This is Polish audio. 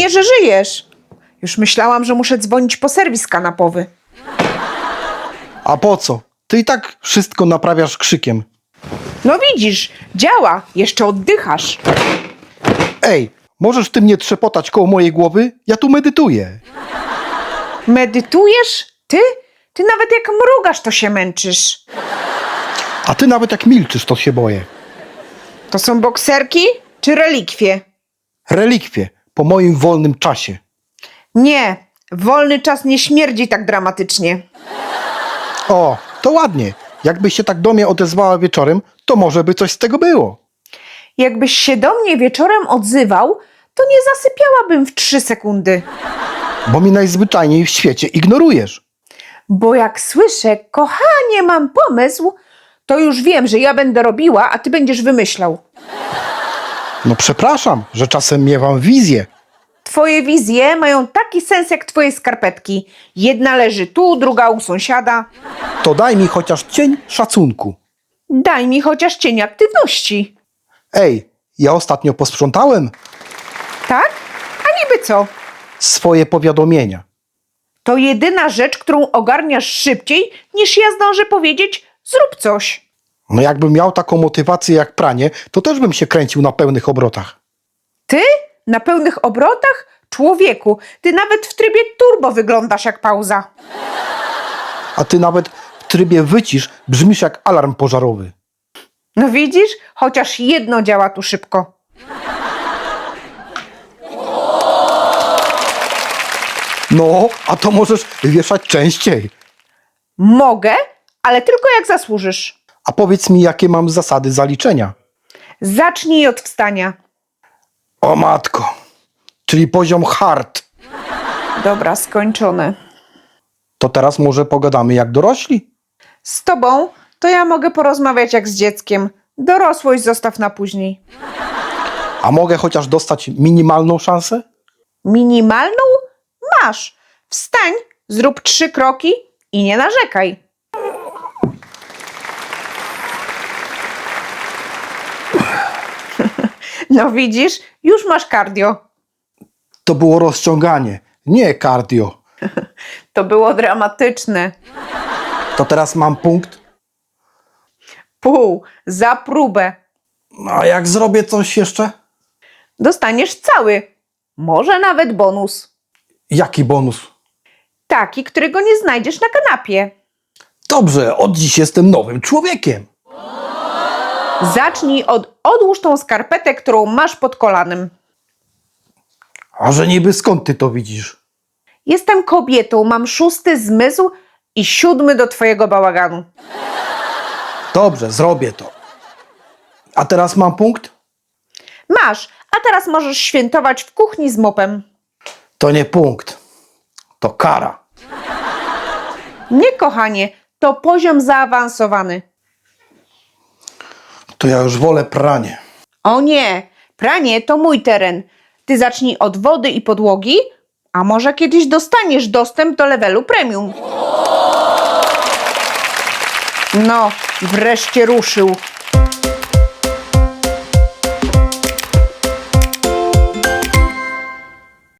Fajnie, że żyjesz. Już myślałam, że muszę dzwonić po serwis kanapowy. A po co? Ty i tak wszystko naprawiasz krzykiem. No widzisz, działa, jeszcze oddychasz. Ej, możesz ty mnie trzepotać koło mojej głowy? Ja tu medytuję. Medytujesz? Ty? Ty nawet jak mrugasz, to się męczysz. A ty nawet jak milczysz, to się boję. To są bokserki czy relikwie? Relikwie po moim wolnym czasie. Nie, wolny czas nie śmierdzi tak dramatycznie. O, to ładnie. Jakbyś się tak do mnie odezwała wieczorem, to może by coś z tego było. Jakbyś się do mnie wieczorem odzywał, to nie zasypiałabym w trzy sekundy. Bo mi najzwyczajniej w świecie ignorujesz. Bo jak słyszę, kochanie, mam pomysł, to już wiem, że ja będę robiła, a ty będziesz wymyślał. No przepraszam, że czasem miewam wizję. Twoje wizje mają taki sens jak twoje skarpetki. Jedna leży tu, druga u sąsiada. To daj mi chociaż cień szacunku. Daj mi chociaż cień aktywności. Ej, ja ostatnio posprzątałem Tak? A niby co? swoje powiadomienia. To jedyna rzecz, którą ogarniasz szybciej, niż ja zdążę powiedzieć zrób coś. No jakbym miał taką motywację jak pranie, to też bym się kręcił na pełnych obrotach. Ty? Na pełnych obrotach? Człowieku, ty nawet w trybie turbo wyglądasz jak pauza. A ty nawet w trybie wycisz brzmisz jak alarm pożarowy. No widzisz? Chociaż jedno działa tu szybko. No, a to możesz wieszać częściej. Mogę, ale tylko jak zasłużysz. A powiedz mi, jakie mam zasady zaliczenia. Zacznij od wstania. O matko, czyli poziom hard. Dobra, skończone. To teraz może pogadamy jak dorośli? Z tobą to ja mogę porozmawiać jak z dzieckiem. Dorosłość zostaw na później. A mogę chociaż dostać minimalną szansę? Minimalną? Masz. Wstań, zrób trzy kroki i nie narzekaj. No widzisz, już masz cardio. To było rozciąganie, nie cardio. To było dramatyczne. To teraz mam punkt. Pół, za próbę. A jak zrobię coś jeszcze? Dostaniesz cały. Może nawet bonus. Jaki bonus? Taki, którego nie znajdziesz na kanapie. Dobrze, od dziś jestem nowym człowiekiem. Zacznij od odłóż tą skarpetę, którą masz pod kolanem. A że niby skąd ty to widzisz? Jestem kobietą, mam szósty zmysł i siódmy do twojego bałaganu. Dobrze, zrobię to. A teraz mam punkt? Masz, a teraz możesz świętować w kuchni z mopem. To nie punkt. To kara. Nie, kochanie, to poziom zaawansowany. To ja już wolę pranie. O nie, pranie to mój teren. Ty zacznij od wody i podłogi, a może kiedyś dostaniesz dostęp do levelu premium. No, wreszcie ruszył.